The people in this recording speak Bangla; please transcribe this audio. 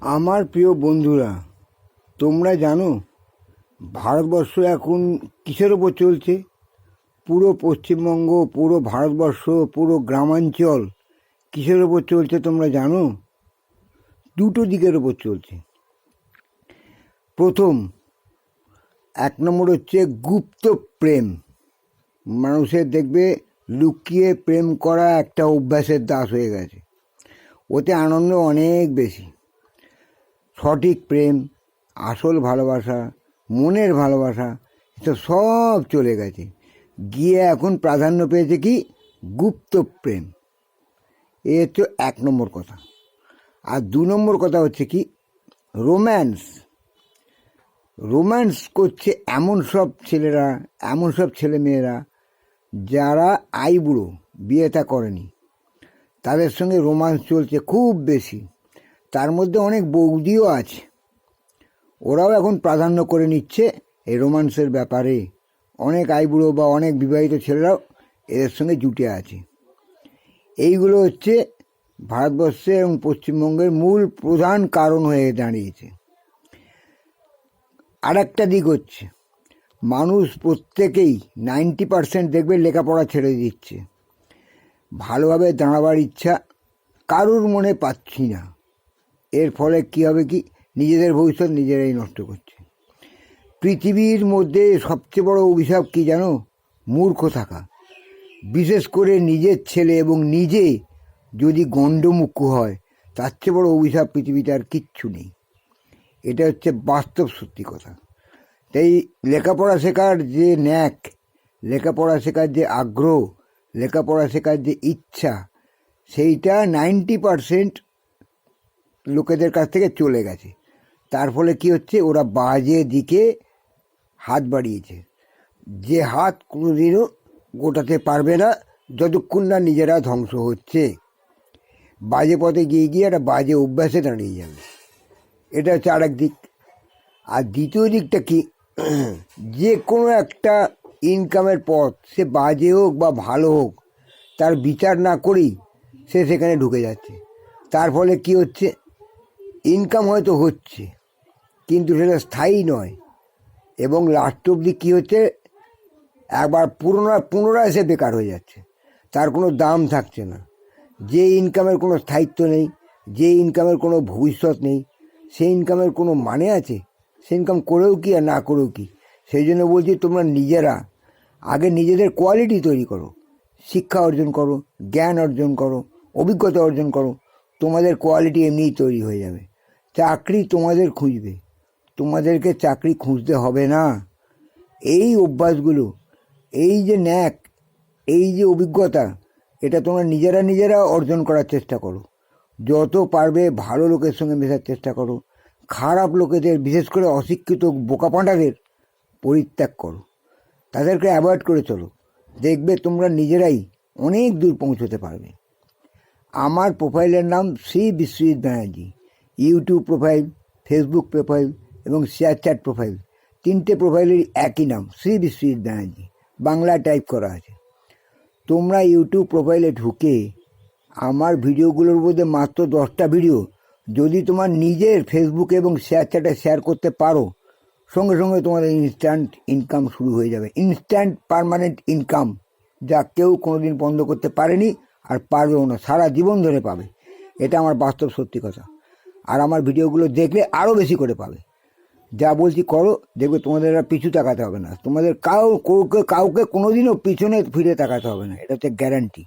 আমার প্রিয় বন্ধুরা, তোমরা জানো, ভারতবর্ষ এখন কিসের ওপর চলছে? পুরো পশ্চিমবঙ্গ, পুরো ভারতবর্ষ, পুরো গ্রামাঞ্চল কিসের ওপর চলছে তোমরা জানো? দুটো দিকের ওপর চলছে। প্রথম, এক নম্বর হচ্ছে গুপ্ত প্রেম। মানুষের দেখবে, লুকিয়ে প্রেম করা একটা অভ্যাসের দাস হয়ে গেছে। ওতে আনন্দ অনেক বেশি। সঠিক প্রেম, আসল ভালোবাসা, মনের ভালোবাসা এটা সব চলে গেছে। গিয়ে এখন প্রাধান্য পেয়েছে কি? গুপ্ত প্রেম। এ হচ্ছে এক নম্বর কথা। আর দু নম্বর কথা হচ্ছে কি? রোম্যান্স। রোম্যান্স করছে এমন সব ছেলেরা, এমন সব ছেলেমেয়েরা যারা আইবুড়ো, বিয়েটা করেনি। তাদের সঙ্গে রোমান্স চলছে খুব বেশি। তার মধ্যে অনেক বৌদিও আছে। ওরাও এখন প্রাধান্য করে নিচ্ছে এই রোমান্সের ব্যাপারে। অনেক আইবুড়ো বা অনেক বিবাহিত ছেলেরাও এদের সঙ্গে জুটে আছে। এইগুলো হচ্ছে ভারতবর্ষে এবং পশ্চিমবঙ্গের মূল প্রধান কারণ হয়ে দাঁড়িয়েছে। আর একটা দিক হচ্ছে, মানুষ প্রত্যেকেই নাইনটি পার্সেন্ট দেখবে লেখাপড়া ছেড়ে দিচ্ছে। ভালোভাবে দাঁড়াবার ইচ্ছা কারুর মনে পাচ্ছি না। এর ফলে কী হবে কি? নিজেদের ভবিষ্যৎ নিজেরাই নষ্ট করছে। পৃথিবীর মধ্যে সবচেয়ে বড় অভিশাপ কি জানো? মূর্খ থাকা বিশেষ করে নিজের ছেলে এবং নিজে যদি গণ্ডমুখ্য হয়, তার চেয়ে বড় অভিশাপ পৃথিবীতে আর কিচ্ছু নেই। এটা হচ্ছে বাস্তব সত্যি কথা তাই লেখাপড়া শেখার যে ন্যাক, লেখাপড়া শেখার যে আগ্রহ, লেখাপড়া শেখার যে ইচ্ছা, সেইটা নাইনটি পারসেন্ট লোকেদের কাছ থেকে চলে গেছে। তার ফলে কি হচ্ছে, ওরা বাজে দিকে হাত বাড়িয়েছে। যে হাত কোনোদিনও গোটাতে পারবে না, যতক্ষণ না নিজেরা ধ্বংস হচ্ছে। বাজে পথে গিয়ে গিয়ে একটা বাজে অভ্যাসে দাঁড়িয়ে যাবে। এটা হচ্ছে আরেক দিক। আর দ্বিতীয় দিকটা কি? যে কোনো একটা ইনকামের পথ, সে বাজে হোক বা ভালো হোক, তার বিচার না করেই সে সেখানে ঢুকে যাচ্ছে। তার ফলে কি হচ্ছে ইনকাম হয়তো হচ্ছে, কিন্তু সেটা স্থায়ী নয়। এবং লাস্ট অবধি কী হচ্ছে? একবার পুনরায় পুনরায় সে বেকার হয়ে যাচ্ছে। তার কোনো দাম থাকছে না। যে ইনকামের কোনো স্থায়িত্ব নেই, যে ইনকামের কোনো ভবিষ্যৎ নেই সেই ইনকামের কোনো মানে আছে? সে ইনকাম করেও কি আর না করেও কি? সেই জন্য বলছি তোমরা নিজেরা আগে নিজেদের কোয়ালিটি তৈরি করো। শিক্ষা অর্জন করো, জ্ঞান অর্জন করো, অভিজ্ঞতা অর্জন করো। তোমাদের কোয়ালিটি এমনিই তৈরি হয়ে যাবে। চাকরি তোমাদের খুঁজবে। তোমাদেরকে চাকরি খুঁজতে হবে না। এই অভ্যাসগুলো, এই যে ন্যাক, এই যে অভিজ্ঞতা, এটা তোমরা নিজেরা নিজেরা অর্জন করার চেষ্টা করো। যত পারবে ভালো লোকের সঙ্গে মেশার চেষ্টা করো। খারাপ লোকেদের, বিশেষ করে অশিক্ষিত বোকাপাঁটাদের পরিত্যাগ করো। তাদেরকে অ্যাভয়েড করে চলো। দেখবে তোমরা নিজেরাই অনেক দূর পৌঁছতে পারবে। আমার প্রোফাইলের নাম Shri Biswajit Banerjee. YouTube profile, Facebook profile এবং শেয়ার চ্যাট প্রোফাইল। তিনটে প্রোফাইলের একই নাম, শ্রী বিশ্বজিৎ ব্যানার্জি। বাংলা টাইপ করা আছে। তোমরা ইউটিউব প্রোফাইলে ঢুকে আমার ভিডিওগুলোর মধ্যে মাত্র দশটা ভিডিও যদি তোমার নিজের ফেসবুকে এবং শেয়ার চ্যাটে শেয়ার করতে পারো, সঙ্গে সঙ্গে তোমাদের ইনস্ট্যান্ট ইনকাম শুরু হয়ে যাবে। ইনস্ট্যান্ট পারমানেন্ট ইনকাম যা কেউ কোনোদিন বন্ধ করতে পারেনি আর পারবেও না, সারা জীবন ধরে পাবে। এটা আমার বাস্তব সত্যি কথা। আর আমার ভিডিওগুলো দেখলে আরও বেশি করে পাবে। যা বলছি করো, দেখবে তোমাদের আর পিছু তাকাতে হবে না। তোমাদের কাউ, কাউকে কোনোদিনও পিছনে ফিরে তাকাতে হবে না। এটা হচ্ছে গ্যারান্টি